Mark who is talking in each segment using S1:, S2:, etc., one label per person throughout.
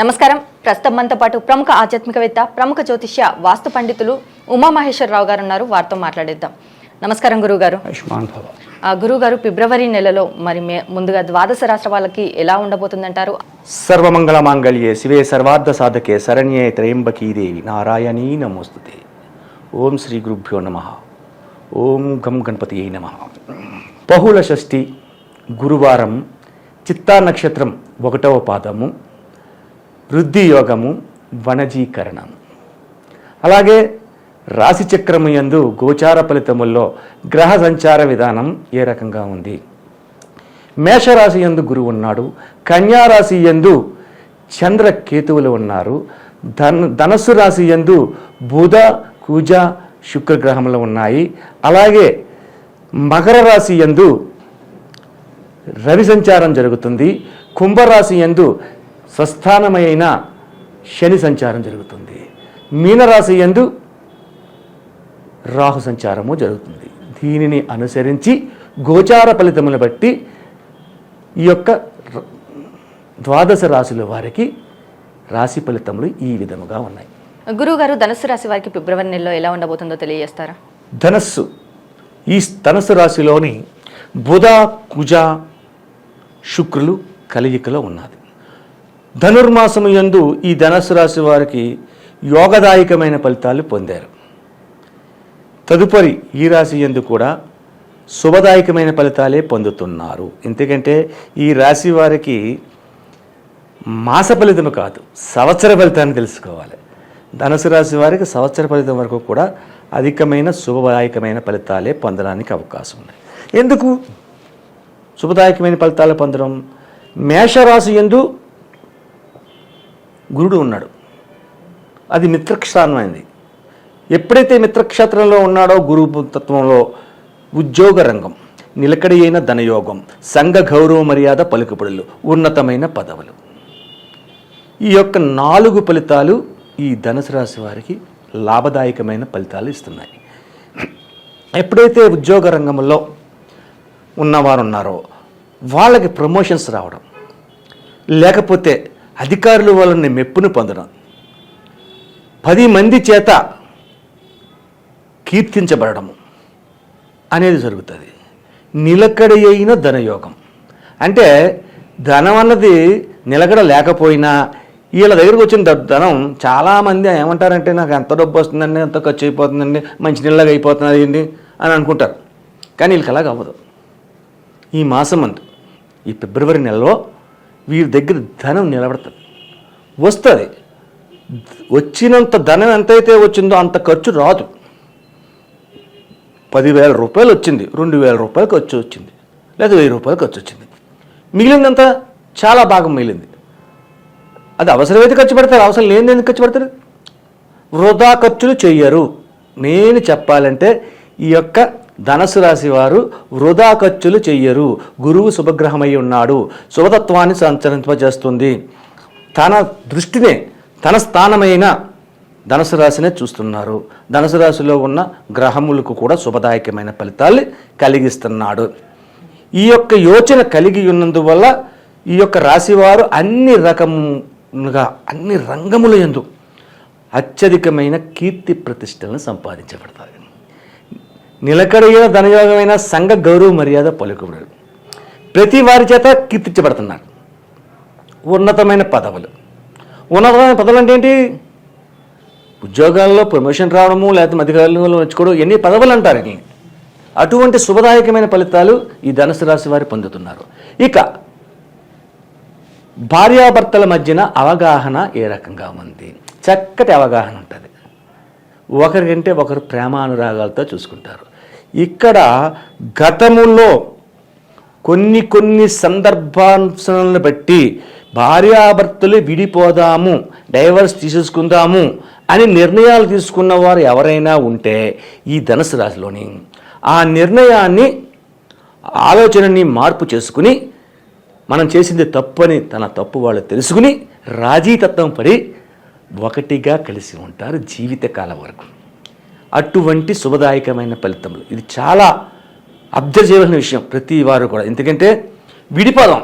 S1: నమస్కారం. ప్రస్తుతం మనతో పాటు ప్రముఖ ఆధ్యాత్మికవేత్త ప్రముఖ జ్యోతిష్య వాస్తు పండితులు ఉమామహేశ్వరరావు గారు ఉన్నారు. వారితో మాట్లాడేద్దాం. నమస్కారం గురువు గారు
S2: ఆయుష్మాన్ భవ.
S1: గురువు గారు ఫిబ్రవరి నెలలో మరి ముందుగా ద్వాదశ రాష్ట్ర వాళ్ళకి ఎలా ఉండబోతుందంటారు?
S2: సర్వమంగళ మాంగళ్యే శివే సర్వార్థ సాధకే శరణ్యే త్రయంబకీ దేవి నారాయణీ నమోస్తుతే. ఓం శ్రీ గురుభ్యో నమ. ఓం గం గణపతి నమ. బహుళ షష్ఠి గురువారం చిత్తా నక్షత్రం ఒకటవ పాదము. వృద్ధి యోగము వనజీకరణం. అలాగే రాశిచక్రము యందు గోచార ఫలితముల్లో గ్రహ సంచార విధానం ఏ రకంగా ఉంది? మేషరాశి యందు గురువు ఉన్నాడు కన్యారాశి యందు చంద్ర కేతువులు ఉన్నారు ధన్ ధనస్సు రాశి యందు బుధ కుజ శుక్రగ్రహములు ఉన్నాయి. అలాగే మకర రాశి యందు రవి సంచారం జరుగుతుంది కుంభరాశి యందు స్వస్థానమైన శని సంచారం జరుగుతుంది. మీనరాశి యందు రాహు సంచారము జరుగుతుంది. దీనిని అనుసరించి గోచార ఫలితములను బట్టి ఈ యొక్క ద్వాదశ రాశుల వారికి రాశి ఫలితములు ఈ విధముగా ఉన్నాయి.
S1: గురువు గారు ధనుసు రాశి వారికి ఫిబ్రవరి నెలలో ఎలా ఉండబోతుందో తెలియజేస్తారా?
S2: ధనస్సు ఈ ధనస్సు రాశిలోని బుధ కుజ శుక్రులు కలయికలో ఉన్నది ధనుర్మాసము యందు ఈ ధనస్సు రాశి వారికి యోగదాయకమైన ఫలితాలు పొందారు. తదుపరి ఈ రాశి యందు కూడా శుభదాయకమైన ఫలితాలే పొందుతున్నారు. ఎందుకంటే ఈ రాశి వారికి మాస ఫలితం కాదు సంవత్సర ఫలితాన్ని తెలుసుకోవాలి. ధనుసు రాశి వారికి సంవత్సర ఫలితం వరకు కూడా అధికమైన శుభదాయకమైన ఫలితాలే పొందడానికి అవకాశం ఉన్నాయి ఎందుకు? శుభదాయకమైన ఫలితాలు పొందడం మేషరాశి ఎందు గురుడు ఉన్నాడు. అది మిత్రక్షాత్రమైంది ఎప్పుడైతే మిత్రక్షేత్రంలో ఉన్నాడో గురువు తత్వంలో ఉద్యోగ రంగం నిలకడి అయిన ధనయోగం సంఘ గౌరవ మర్యాద పలుకుబడులు ఉన్నతమైన పదవులు. ఈ యొక్క నాలుగు ఫలితాలు ఈ ధనుసు రాశి వారికి లాభదాయకమైన ఫలితాలు ఇస్తున్నాయి. ఎప్పుడైతే ఉద్యోగ రంగంలో ఉన్నవారు ఉన్నారో వాళ్ళకి ప్రమోషన్స్ రావడం లేకపోతే అధికారులు వాళ్ళని మెప్పును పొందడం. పది మంది చేత కీర్తించబడము అనేది జరుగుతుంది. నిలకడ అయిన ధనయోగం. అంటే ధనం అన్నది నిలకడ లేకపోయినా వీళ్ళ దగ్గరికి వచ్చిన ధనం చాలామంది ఏమంటారంటే నాకు ఎంత డబ్బు వస్తుందండి ఎంత ఖర్చు అయిపోతుందండి మంచి నీళ్ళగా అయిపోతున్నది అండి అని అనుకుంటారు. కానీ వీళ్ళకి అలాగ అవ్వదు ఈ మాసం అందు ఈ ఫిబ్రవరి నెలలో వీరి దగ్గర ధనం నిలబడుతుంది. వస్తుంది. వచ్చినంత ధనం ఎంతైతే వచ్చిందో అంత ఖర్చు రాదు. పదివేల రూపాయలు వచ్చింది రెండు వేల రూపాయలు ఖర్చు వచ్చింది లేదా వెయ్యి రూపాయలు ఖర్చు వచ్చింది. మిగిలిందంతా చాలా భాగం మిగిలింది. అది అవసరమైతే ఖర్చు పెడతారు అవసరం లేని ఎందుకు ఖర్చు పెడతారు? వృధా ఖర్చులు చేయరు నేను చెప్పాలంటే ఈ యొక్క ధనస్సు రాశి వారు వృధా ఖర్చులు చెయ్యరు. గురువు శుభగ్రహమై ఉన్నాడు. శుభతత్వాన్ని సంచరింపజేస్తుంది. తన దృష్టినే తన స్థానమైన ధనుసు రాశినే చూస్తున్నారు. ధనుసు రాశిలో ఉన్న గ్రహములకు కూడా శుభదాయకమైన ఫలితాలు కలిగిస్తున్నాడు. ఈ యొక్క యోచన కలిగి ఉన్నందువల్ల ఈ యొక్క రాశివారు అన్ని రకముగా అన్ని రంగముల యందు అత్యధికమైన కీర్తి ప్రతిష్టలను సంపాదించబడతారు. నిలకడైన ధనయోగమైన సంఘ గౌరవ మర్యాద పలుకుబడు ప్రతి వారి చేత కీర్తించబడుతున్నారు. ఉన్నతమైన పదవులు. ఉన్నతమైన పదవులు అంటే ఏంటి? ఉద్యోగాల్లో ప్రమోషన్ రావడము లేకపోతే అధికారులు వచ్చుకోవడం ఎన్ని పదవులు అంటారు వీటిని అటువంటి శుభదాయకమైన ఫలితాలు ఈ ధనుసు రాశి వారు పొందుతున్నారు. ఇక భార్యాభర్తల మధ్యన అవగాహన ఏ రకంగా ఉంది? చక్కటి అవగాహన ఉంటుంది. ఒకరికంటే ఒకరు ప్రేమానురాగాలతో చూసుకుంటారు. ఇక్కడ గతములో కొన్ని కొన్ని సందర్భాంశాలను బట్టి భార్యాభర్తలు విడిపోదాము డైవర్స్ తీసేసుకుందాము అని నిర్ణయాలు తీసుకున్న వారు ఎవరైనా ఉంటే ఈ ధనుసు రాశిలోని ఆ నిర్ణయాన్ని ఆలోచనని మార్పు చేసుకుని మనం చేసింది తప్పు అని తన తప్పు వాళ్ళు తెలుసుకుని రాజీతత్వం పడి ఒకటిగా కలిసి ఉంటారు జీవితకాలం వరకు. అటువంటి శుభదాయకమైన ఫలితములు. ఇది చాలా అబ్జర్వ్ చేయవలసిన విషయం ప్రతి వారు కూడా. ఎందుకంటే విడిపోదాం.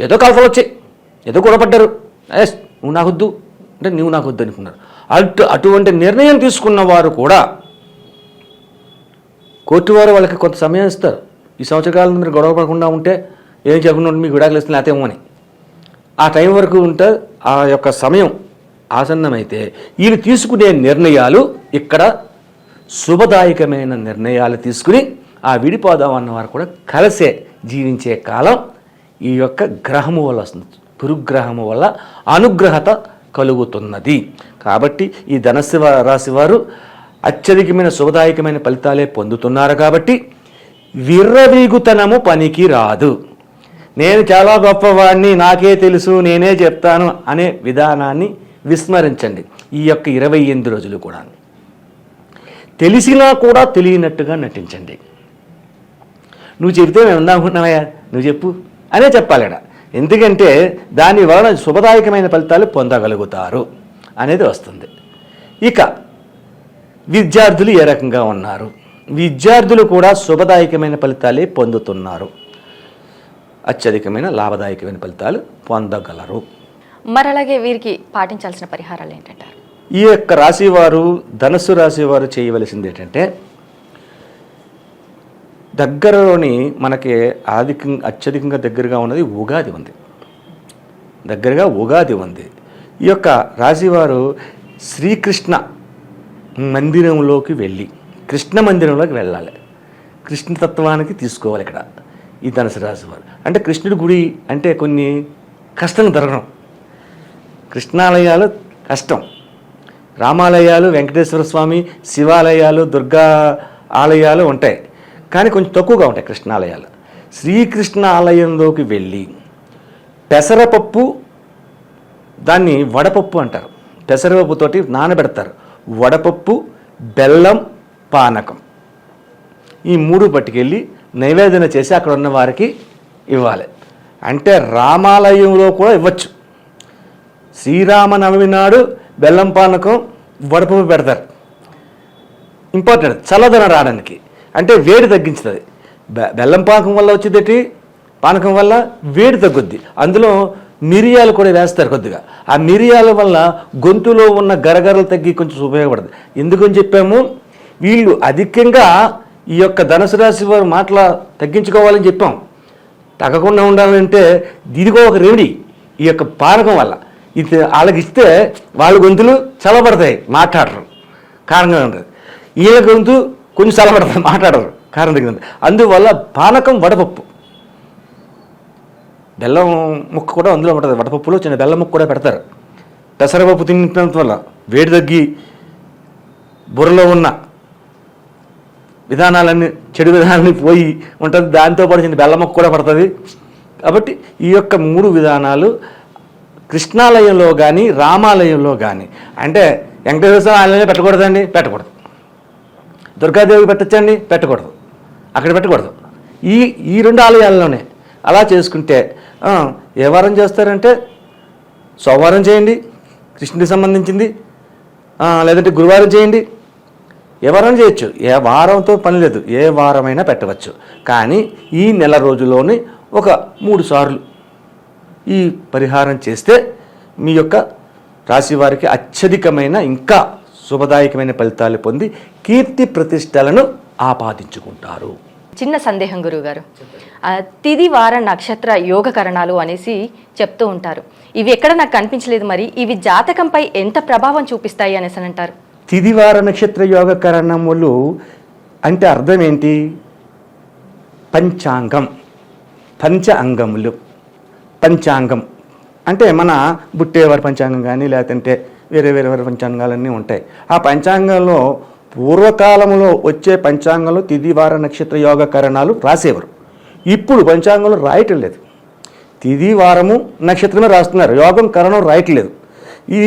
S2: ఏదో కలసలు వచ్చాయి. ఏదో గొడవపడ్డారు. ఎస్ నువ్వు నాకొద్దు అంటే నువ్వు నాకొద్దు అనుకున్నారు. అటు అటువంటి నిర్ణయం తీసుకున్న వారు కూడా కోర్టు వారు వాళ్ళకి కొంత సమయం ఇస్తారు. ఈ సంవత్సరకాలం మీరు గొడవ పడకుండా ఉంటే ఏం చెప్పకుండా ఉంటే మీకు విడాకులు ఇస్తున్నా అతేమో అని. ఆ టైం వరకు ఉంటే ఆ యొక్క సమయం ఆసన్నమైతే వీళ్ళు తీసుకునే నిర్ణయాలు ఇక్కడ శుభదాయకమైన నిర్ణయాలు తీసుకుని ఆ విడిపోదాం అన్నవారు కూడా కలిసే జీవించే కాలం ఈ యొక్క గ్రహము వల్ల వస్తుంది. గురుగ్రహము వల్ల అనుగ్రహత కలుగుతున్నది. కాబట్టి ఈ ధనస్సు రాశి వారు అత్యధికమైన శుభదాయకమైన ఫలితాలే పొందుతున్నారు కాబట్టి విర్రవీగుతనము పనికి రాదు. నేను చాలా గొప్పవాడిని నాకే తెలుసు నేనే చెప్తాను అనే విధానాన్ని విస్మరించండి. ఈ యొక్క ఇరవై ఎనిమిది రోజులు కూడా. తెలిసినా కూడా తెలియనట్టుగా నటించండి. నువ్వు చెబితే మేము ఉందామనుకున్నావయ్యా నువ్వు చెప్పు. అనే చెప్పాలడ ఎందుకంటే దాని వలన శుభదాయకమైన ఫలితాలు పొందగలుగుతారు అనేది వస్తుంది. ఇక విద్యార్థులు ఏ రకంగా ఉన్నారు? విద్యార్థులు కూడా శుభదాయకమైన ఫలితాలే పొందుతున్నారు. అత్యధికమైన లాభదాయకమైన ఫలితాలు పొందగలరు.
S1: మరి అలాగే వీరికి పాటించాల్సిన పరిహారాలు ఏంటంటారు?
S2: ఈ యొక్క రాశి వారు ధనస్సు రాశి వారు చేయవలసింది ఏంటంటే దగ్గరలోని మనకి ఆధిక అత్యధికంగా దగ్గరగా ఉన్నది ఉగాది ఉంది. దగ్గరగా ఉగాది ఉంది. ఈ యొక్క రాశివారు శ్రీకృష్ణ మందిరంలోకి వెళ్ళి కృష్ణ మందిరంలోకి వెళ్ళాలి. కృష్ణతత్వానికి తీసుకోవాలి ఇక్కడ ఈ ధనుసు రాశివారు. అంటే కృష్ణుడి గుడి అంటే కొన్ని కష్టం దొరకడం కృష్ణాలయాలు కష్టం. రామాలయాలు వెంకటేశ్వర స్వామి శివాలయాలు దుర్గా ఆలయాలు ఉంటాయి. కానీ కొంచెం తక్కువగా ఉంటాయి కృష్ణాలయాలు. శ్రీకృష్ణ ఆలయంలోకి వెళ్ళి పెసరపప్పు దాన్ని వడపప్పు అంటారు. పెసరపప్పుతోటి నానబెడతారు. వడపప్పు బెల్లం పానకం. ఈ మూడు పట్టుకెళ్ళి నైవేదన చేసి అక్కడ ఉన్న వారికి ఇవ్వాలి. అంటే రామాలయంలో కూడా ఇవ్వచ్చు. శ్రీరామనవమి నాడు బెల్లం పానకం వడపప్పు పెడతారు. ఇంపార్టెంట్ చల్లదనం రావడానికి. అంటే వేడి తగ్గించుతుంది. బెల్లం పానకం వల్ల వచ్చేది పానకం వల్ల వేడి తగ్గుద్ది. అందులో మిరియాలు కూడా వేస్తారు కొద్దిగా. ఆ మిరియాల వల్ల గొంతులో ఉన్న గరగరలు తగ్గి కొంచెం ఉపయోగపడుతుంది ఎందుకని చెప్పాము? వీళ్ళు అధికంగా ఈ యొక్క ధనుసు రాశి వారు మాటల తగ్గించుకోవాలని చెప్పాం. తగ్గకుండా ఉండాలంటే ఇదిగో ఒక రెమెడీ ఈ యొక్క పానకం వల్ల. ఇది వాళ్ళకి ఇస్తే వాళ్ళ గొంతులు చల్లబడతాయి మాట్లాడరు. కారణంగా ఉంటుంది వీళ్ళ గొంతు కొంచెం చల్లబడతాయి మాట్లాడరు. కారణం తగ్గింది అందువల్ల పానకం వడపప్పు. బెల్లం ముక్క కూడా అందులో ఉంటుంది వడపప్పులో చిన్న బెల్లం ముక్క కూడా పెడతారు. పెసరపప్పు తింటున్నంత వల్ల వేడి తగ్గి బుర్రలో ఉన్న విధానాలన్నీ చెడు విధానాలన్నీ పోయి ఉంటుంది. దాంతో పాటు చిన్న బెల్లం ముక్క కూడా పడుతుంది. కాబట్టి ఈ యొక్క మూడు విధానాలు కృష్ణాలయంలో కానీ రామాలయంలో కానీ అంటే వెంకటేశ్వర స్వామి ఆలయంలో పెట్టకూడదండి? పెట్టకూడదు. దుర్గాదేవి పెట్టచ్చండి? పెట్టకూడదు. అక్కడ పెట్టకూడదు. ఈ ఈ రెండు ఆలయాల్లోనే అలా చేసుకుంటే ఏ వారం చేస్తారంటే సోమవారం చేయండి కృష్ణుడికి సంబంధించింది లేదంటే గురువారం చేయండి. ఏ వారం చేయొచ్చు. ఏ వారంతో పని లేదు. ఏ వారమైనా పెట్టవచ్చు. కానీ ఈ నెల రోజుల్లోని ఒక మూడు సార్లు ఈ పరిహారం చేస్తే మీ యొక్క రాశి వారికి అత్యధికమైన ఇంకా శుభదాయకమైన ఫలితాలు పొంది కీర్తి ప్రతిష్టలను ఆపాదించుకుంటారు.
S1: చిన్న సందేహం గురువుగారు. తిది వార నక్షత్ర యోగకరణాలు అనేసి చెప్తూ ఉంటారు. ఇవి ఎక్కడ నాకు కనిపించలేదు మరి ఇవి జాతకంపై ఎంత ప్రభావం చూపిస్తాయి అనేసి అని అంటారు.
S2: తిదివార నక్షత్ర యోగ కరణములు అంటే అర్థం ఏంటి? పంచాంగం పంచ అంగములు. పంచాంగం. అంటే మన బుట్టేవారి పంచాంగం కానీ లేదంటే వేరే వేరే వేరే పంచాంగాలన్నీ ఉంటాయి. ఆ పంచాంగంలో పూర్వకాలంలో వచ్చే పంచాంగంలో తిదివార నక్షత్ర యోగ కరణాలు రాసేవారు. ఇప్పుడు పంచాంగంలో రాయటం లేదు. తిది వారము నక్షత్రమే రాస్తున్నారు. యోగం కరణం రాయట్లేదు. ఈ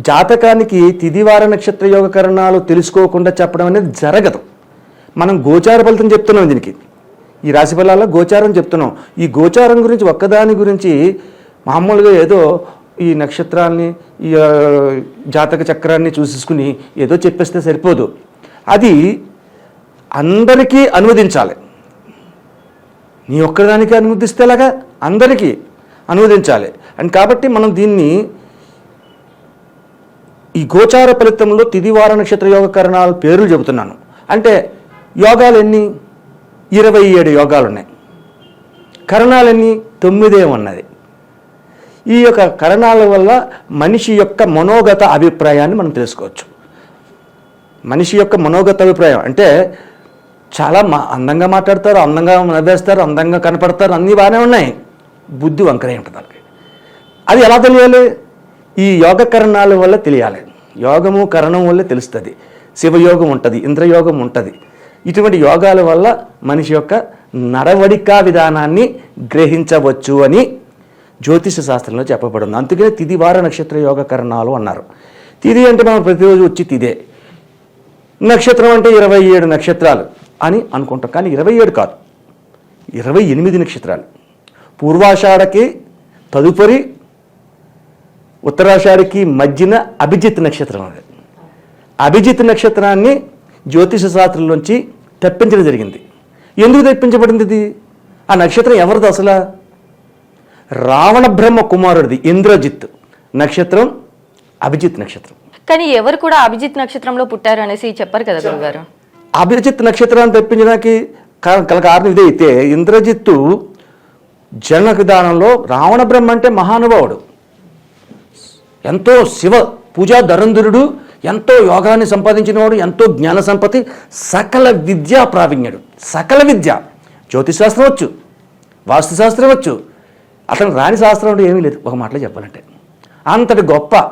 S2: జాతకానికి తిదివార నక్షత్ర యోగ కరణాలు తెలుసుకోకుండా చెప్పడం అనేది జరగదు. మనం గోచార ఫలితం చెప్తున్నాం దీనికి. ఈ రాశి ఫలాల్లో గోచారం చెప్తున్నాం. ఈ గోచారం గురించి ఒక్కదాని గురించి మామూలుగా ఏదో ఈ నక్షత్రాల్ని ఈ జాతక చక్రాన్ని చూసేసుకుని ఏదో చెప్పేస్తే సరిపోదు. అది అందరికీ అనువదించాలి. నీ ఒక్కదానికి అనువదిస్తేలాగా అందరికీ అనువదించాలి. అండ్ కాబట్టి మనం దీన్ని ఈ గోచార ఫలితంలో తిదివార నక్షత్ర యోగకరణాల పేర్లు చెబుతున్నాను. అంటే యోగాలు ఎన్ని? ఇరవై ఏడు యోగాలు ఉన్నాయి కరణాలన్నీ తొమ్మిదే ఉన్నది. ఈ యొక్క కరణాల వల్ల మనిషి యొక్క మనోగత అభిప్రాయాన్ని మనం తెలుసుకోవచ్చు. మనిషి యొక్క మనోగత అభిప్రాయం అంటే చాలా మా అందంగా మాట్లాడతారు అందంగా నవ్వేస్తారు అందంగా కనపడతారు అన్నీ బాగానే ఉన్నాయి. బుద్ధి వంకరే ఉంటుంది అది ఎలా తెలియాలి? ఈ యోగ కరణాల వల్ల తెలియాలి. యోగము కరణం వల్ల తెలుస్తుంది. శివయోగం ఉంటుంది ఇంద్రయోగం ఉంటుంది. ఇటువంటి యోగాల వల్ల మనిషి యొక్క నడవడికా విధానాన్ని గ్రహించవచ్చు అని జ్యోతిష శాస్త్రంలో చెప్పబడింది. అందుకనే తిదివార నక్షత్ర యోగ కరణాలు అన్నారు. తిది అంటే మనం ప్రతిరోజు వచ్చి తిదే. నక్షత్రం అంటే ఇరవై ఏడు నక్షత్రాలు అని అనుకుంటాం. కానీ ఇరవై ఏడు కాదు. ఇరవై ఎనిమిది నక్షత్రాలు. పూర్వాషాఢకి తదుపరి ఉత్తరాషాఢకి మధ్యన అభిజిత్ నక్షత్రం అది. అభిజిత్ నక్షత్రాన్ని జ్యోతిష శాస్త్రంలోంచి తప్పించడం జరిగింది. ఎందుకు తప్పించబడింది ఇది? ఆ నక్షత్రం ఎవరిది అసలు? రావణ బ్రహ్మ కుమారుడిది ఇంద్రజిత్. నక్షత్రం అభిజిత్ నక్షత్రం.
S1: కానీ ఎవరు కూడా అభిజిత్ నక్షత్రంలో పుట్టారు అనేసి చెప్పారు కదా గురుగారు.
S2: అభిజిత్ నక్షత్రాన్ని తెప్పించడానికి కా- గల కారణం ఇదే అయితే ఇంద్రజిత్తు జనన విధానంలో రావణ బ్రహ్మ అంటే మహానుభావుడు. ఎంతో శివ పూజా ధరంధరుడు ఎంతో యోగాన్ని సంపాదించినవాడు ఎంతో జ్ఞాన సంపత్తి సకల విద్యా ప్రావీణ్యుడు. సకల విద్య. జ్యోతిశాస్త్రం వచ్చు వాస్తుశాస్త్రం వచ్చు అతను రాణి శాస్త్రం అంటే ఏమీ లేదు. ఒక మాటలో చెప్పాలంటే. అంతటి గొప్ప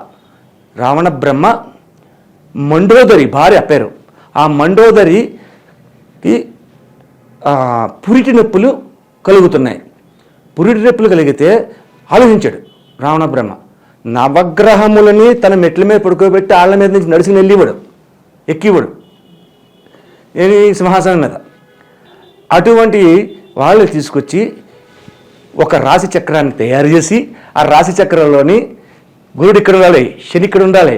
S2: రావణ బ్రహ్మ మండోదరి భార్య పేరు. ఆ మండోదరికి పురిటి నొప్పులు కలుగుతున్నాయి. పురిటి నొప్పులు కలిగితే ఆలోచించాడు రావణ బ్రహ్మ. నవగ్రహములని తన మెట్ల మీద పడుకోబెట్టి ఆళ్ళ మీద నుంచి నడిచి వెళ్ళివాడు ఎక్కివాడు. ఏమి సింహాసనం మీద? అటువంటి వాళ్ళు తీసుకొచ్చి ఒక రాశి చక్రాన్ని తయారు చేసి ఆ రాశి చక్రంలోని గురుడు ఇక్కడ ఉండాలి శని ఇక్కడ ఉండాలి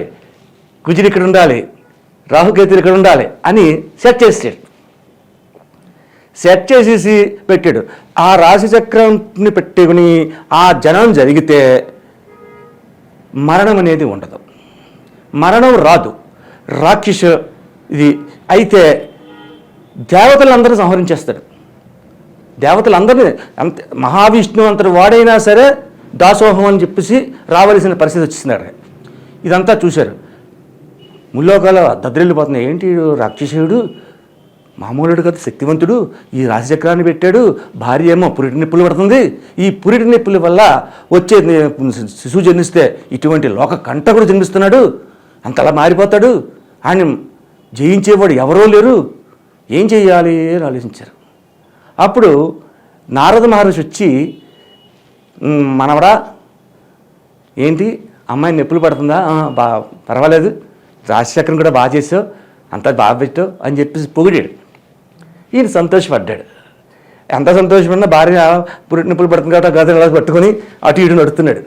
S2: కుజుడు ఇక్కడ ఉండాలి రాహుకేతులు ఇక్కడ ఉండాలి అని సెట్ చేసాడు సెట్ చేసేసి పెట్టాడు. ఆ రాశి చక్రంని పెట్టుకుని ఆ జనం జరిగితే మరణం అనేది ఉండదు. మరణం రాదు. రాక్షస ఇది. అయితే దేవతలందరూ సంహరించేస్తాడు దేవతలందరినీ అంత మహావిష్ణువు అంతటి వాడైనా సరే దాసోహం అని చెప్పేసి రావలసిన పరిస్థితి వచ్చిస్తున్నారు ఇదంతా చూశారు. ముల్లోకాల దద్దరిల్లిపోతున్నాయి. ఏంటి రాక్షసుడు? మామూలుడు కదా శక్తివంతుడు. ఈ రాశిచక్రాన్ని పెట్టాడు. భార్య ఏమో పురిటి నొప్పులు పడుతుంది. ఈ పురిటి నొప్పుల వల్ల వచ్చే శిశువు జన్మిస్తే ఇటువంటి లోక కంట కూడా జన్మిస్తున్నాడు. అంతలా మారిపోతాడు. ఆయన జయించేవాడు ఎవరో లేరు. ఏం చేయాలి అని ఆలోచించారు. అప్పుడు నారద మహర్షి వచ్చి మనవడా ఏంటి? అమ్మాయి నొప్పులు పడుతుందా? బా పర్వాలేదు. రాజశేఖరం కూడా బాగా చేసావు. అంతా బాగా పెట్టావు అని చెప్పేసి పొగిడాడు. ఈయన సంతోషపడ్డాడు. ఎంత సంతోషపడినా భార్య పురిటి నొప్పులు పడుతుంది కాబట్టి గదలు అలా పట్టుకొని అటు ఇటు నడుతున్నాడు.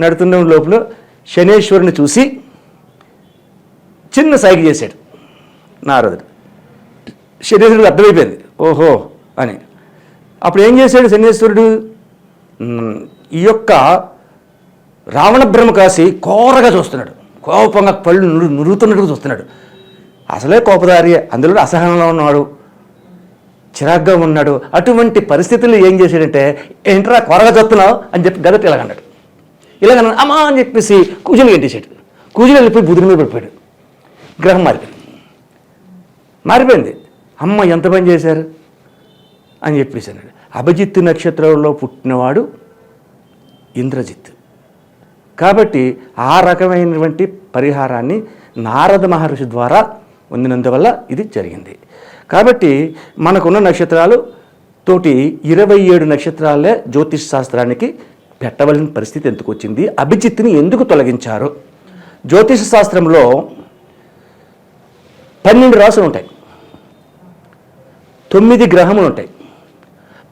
S2: నడుతున్న లోపల శనేశ్వరుని చూసి చిన్న సైగ చేశాడు నారదుడు. శనేశ్వరుడు అర్థమైపోయింది. ఓహో అని. అప్పుడు ఏం చేశాడు శనేశ్వరుడు? ఈ యొక్క రావణ బ్రహ్మ కాసి కోరగా చూస్తున్నాడు. కోపంగా పళ్ళు నురు నురుగుతున్నట్టుగా చూస్తున్నాడు. అసలే కోపదారి అందులో అసహనంలో ఉన్నాడు. చిరాగ్గా ఉన్నాడు. అటువంటి పరిస్థితుల్లో ఏం చేశాడంటే ఏంట్రా కొరగా చూస్తున్నావు అని చెప్పి గదటి ఇలాగన్నాడు ఇలాగ అమ్మా అని చెప్పేసి కూజులు గంటేశాడు. కూజులు వెళ్ళిపోయి బుధుని మీద పడిపోయాడు. గ్రహం మారిపోయింది. మారిపోయింది. అమ్మ ఎంత పని చేశారు? అని చెప్పేసి అన్నాడు. అభిజిత్ నక్షత్రంలో పుట్టినవాడు ఇంద్రజిత్. కాబట్టి ఆ రకమైనటువంటి పరిహారాన్ని నారద మహర్షి ద్వారా పొందినందువల్ల ఇది జరిగింది. కాబట్టి మనకున్న నక్షత్రాలు తోటి ఇరవై ఏడు నక్షత్రాలే జ్యోతిష్ శాస్త్రానికి పెట్టవలసిన పరిస్థితి ఎందుకు వచ్చింది? అభిజిత్ని ఎందుకు తొలగించారు? జ్యోతిష శాస్త్రంలో పన్నెండు రాసులు ఉంటాయి. తొమ్మిది గ్రహములు ఉంటాయి.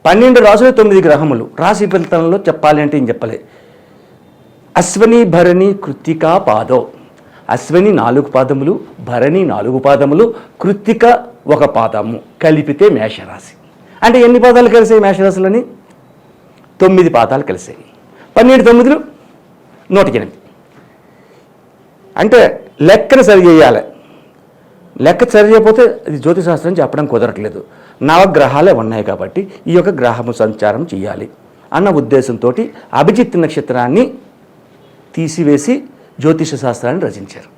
S2: పన్నెండు రాసులు తొమ్మిది గ్రహములు. రాశి ఫలితంలో చెప్పాలి అంటే ఏం చెప్పలే? అశ్వని భరణి కృత్తికా పాదో. అశ్వని నాలుగు పాదములు భరణి నాలుగు పాదములు కృత్తిక ఒక పాదము కలిపితే మేషరాశి. అంటే ఎన్ని పాదాలు కలిసాయి మేషరాశులని? తొమ్మిది పాదాలు కలిసాయి. పన్నెండు తొమ్మిదిలు? నూట ఎనిమిది. అంటే లెక్కను సరి చేయాలి. లెక్క సరి చేయకపోతే ఇది జ్యోతిశాస్త్రం చెప్పడం కుదరట్లేదు. నవగ్రహాలే ఉన్నాయి కాబట్టి ఈ యొక్క గ్రహము సంచారం చేయాలి అన్న ఉద్దేశంతో అభిజిత్ నక్షత్రాన్ని తీసివేసి జ్యోతిష శాస్త్రాన్ని రచించారు.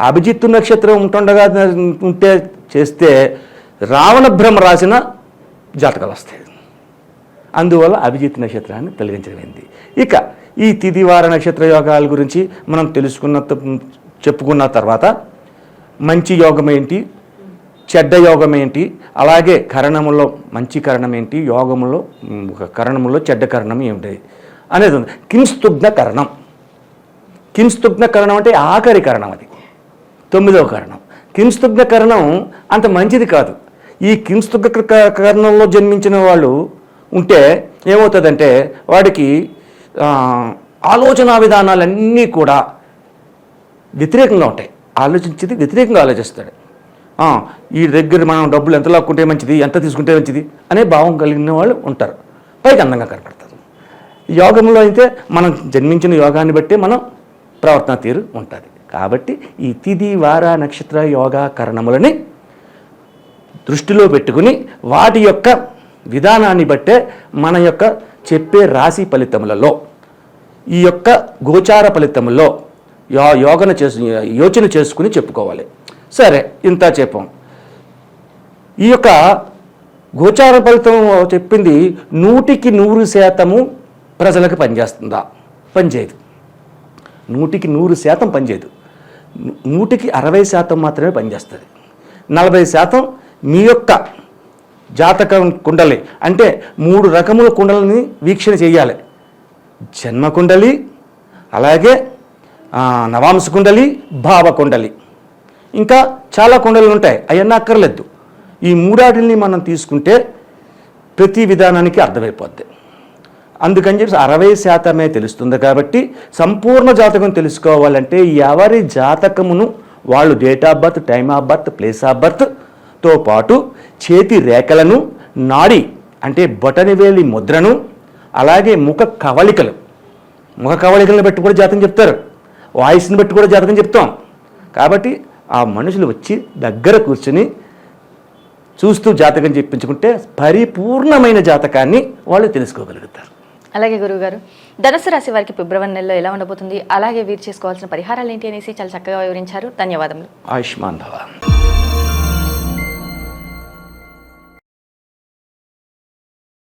S2: అభిజిత్తు నక్షత్రం ఉంటుండగా ఉంటే చేస్తే రావణ బ్రహ్మ రాసిన జాతకాలు వస్తాయి. అందువల్ల అభిజిత్ నక్షత్రాన్ని తొలగించమైంది ఇక ఈ తిదివార నక్షత్ర యోగాల గురించి మనం తెలుసుకున్న చెప్పుకున్న తర్వాత మంచి యోగం ఏంటి? చెడ్డ యోగం ఏంటి? అలాగే కరణములో మంచి కరణం ఏంటి? యోగములో కరణంలో కరణములో చెడ్డ కరణం ఏమిటి? అనేది ఉంది. కింస్తుగ్న కరణం. కింస్తుగ్న కరణం అంటే ఆఖరి కరణం అది. తొమ్మిదవ కరణం. కింస్తుగ్నకరణం అంత మంచిది కాదు. ఈ కింస్తుగ్న కరణంలో జన్మించిన వాళ్ళు ఉంటే ఏమవుతుందంటే వాడికి ఆలోచన విధానాలన్నీ కూడా వ్యతిరేకంగా ఉంటాయి. ఆలోచించేది వ్యతిరేకంగా ఆలోచిస్తాడు. ఈ దగ్గర మనం డబ్బులు ఎంత లాక్కుంటే మంచిది ఎంత తీసుకుంటే మంచిది అనే భావం కలిగిన వాళ్ళు ఉంటారు. పైకి అందంగా కనపడతారు. యోగంలో అయితే మనం జన్మించిన యోగాన్ని బట్టి మనం ప్రవర్తన తీరు ఉంటుంది. కాబట్టి ఈ తిది వార నక్షత్ర యోగా కరణములని దృష్టిలో పెట్టుకుని వాటి యొక్క విధానాన్ని బట్టే మన యొక్క చెప్పే రాశి ఫలితములలో ఈ యొక్క గోచార ఫలితములో యో యోగన చేసు యోచన చేసుకుని చెప్పుకోవాలి. సరే ఇంత చెప్పాం. ఈ యొక్క గోచార ఫలితం చెప్పింది నూటికి నూరు శాతము ప్రజలకు పనిచేస్తుందా? పనిచేయదు. నూటికి నూరు శాతం పనిచేయదు. నూటికి అరవై శాతం మాత్రమే పనిచేస్తుంది. నలభై శాతం మీ యొక్క జాతకం కుండలి అంటే మూడు రకముల కుండలని వీక్షణ చేయాలి. జన్మ కుండలి అలాగే నవాంశ కుండలి భావ కుండలి. ఇంకా చాలా కుండలు ఉంటాయి అవన్నీ అక్కర్లేదు. ఈ మూడాటిని మనం తీసుకుంటే ప్రతి విధానానికి అర్థమైపోద్ది. అందుకని చెప్పి అరవై శాతమే తెలుస్తుంది కాబట్టి సంపూర్ణ జాతకం తెలుసుకోవాలంటే ఎవరి జాతకమును వాళ్ళు date of birth time of birth place of బర్త్తో పాటు చేతి రేఖలను నాడి అంటే బొటనివేలి ముద్రను అలాగే ముఖ కవళికలు. ముఖ కవళికలను బట్టి కూడా జాతకం చెప్తారు. వాయిస్ని బట్టి కూడా జాతకం చెప్తాం. కాబట్టి ఆ మనుషులు వచ్చి దగ్గర కూర్చుని చూస్తూ జాతకం చెప్పించుకుంటే పరిపూర్ణమైన జాతకాన్ని వాళ్ళు తెలుసుకోగలుగుతారు.
S1: అలాగే గురువుగారు ధనుసు రాశి వారికి ఫిబ్రవరి నెలలో ఎలా ఉండబోతుంది? అలాగే వీరు చేసుకోవాల్సిన పరిహారాలు ఏంటి అనేసి చాలా చక్కగా వివరించారు. ధన్యవాదములు.
S2: ఆయుష్మాన్ భవ.